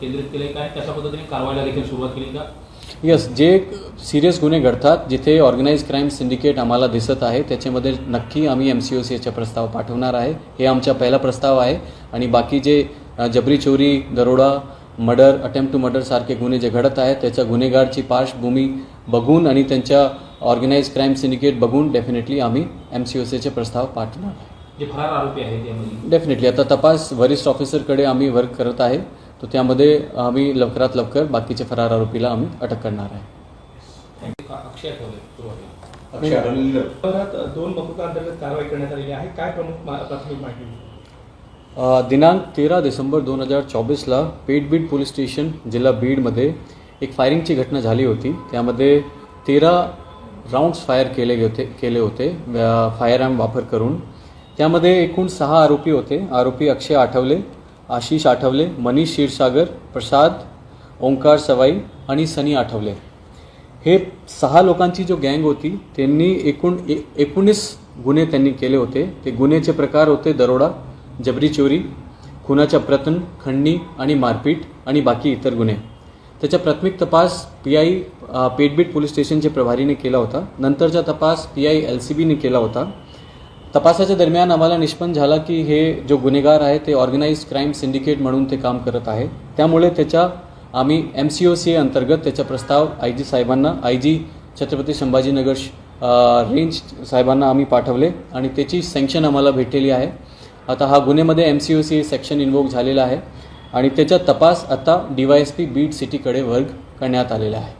केंद्रित केले काय? तशा पद्धतीने कारवाईला देखील सुरुवात केली का? यस जे सिरियस गुन्हे घडतात जिथे ऑर्गनाईज क्राईम सिंडिकेट आम्हाला दिसत आहे त्याच्यामध्ये नक्की आम्ही एम सी ओ सीचा प्रस्ताव पाठवणार आहे. हे आमचा पहिला प्रस्ताव आहे. आणि बाकी जे जबरी चोरी दरोडा मर्डर अटेम्प्ट टू मर्डर सारखे गुन्हे जे घडत आहेत त्याच्या गुन्हेगारची पार्श्वभूमी बघून आणि त्यांच्या ऑर्गनाईज क्राईम सिंडिकेट बघून डेफिनेटली आम्ही एम सी ओ सीचे प्रस्ताव पाठवणार आहे. जे फरार आरोपी आहेत डेफिनेटली आता तपास वरिष्ठ ऑफिसरकडे आम्ही वर्क करत आहे. तर त्यामध्ये आम्ही लवकरात लवकर बाकीचे फरार आरोपीला आम्ही अटक करणार आहे. दिनांक तेरा डिसेंबर दोन हजार चोवीसला पेठबीड पोलीस स्टेशन जिल्हा बीडमध्ये एक फायरिंगची घटना झाली होती. त्यामध्ये तेरा राऊंड्स फायर केले होते केले होते फायर आर्म वापर करून. त्यामध्ये एकूण सहा आरोपी होते. आरोपी अक्षय आठवले आशिष आठवले मनीष क्षीरसागर प्रसाद ओंकार सवाई आणि सनी आठवले. हे सहा लोकांची जो गँग होती त्यांनी एकूण ए एकोणीस गुन्हे त्यांनी केले होते. ते गुन्ह्याचे प्रकार होते दरोडा जबरी चोरी खुनाच्या प्रतन खंडणी आणि मारपीट आणि बाकी इतर गुन्हे. त्याचा प्राथमिक तपास पी आय पेटबीट पोलीस स्टेशनचे प्रभारीने केला होता. नंतरचा तपास पी आय एल सी बीने केला होता. तपासाच्या दरम्यान आम्हाला निष्पन्न झाला की हे जो गुन्हेगार आहे ते ऑर्गनाईज क्राईम सिंडिकेट म्हणून ते काम करत आहे. त्यामुळे त्याच्या आम्ही एम सी ओ सी अंतर्गत त्याचा प्रस्ताव आय जी साहेबांना I G Chhatrapati Sambhajinagar range साहेबांना आम्ही पाठवले आणि त्याची सँक्शन आम्हाला भेटलेली आहे. आता हा गुन्ह्यामध्ये M C O C section invoke झालेला आहे आणि त्याचा तपास आता D Y S P Beed सिटीकडे वर्ग करण्यात आलेला आहे.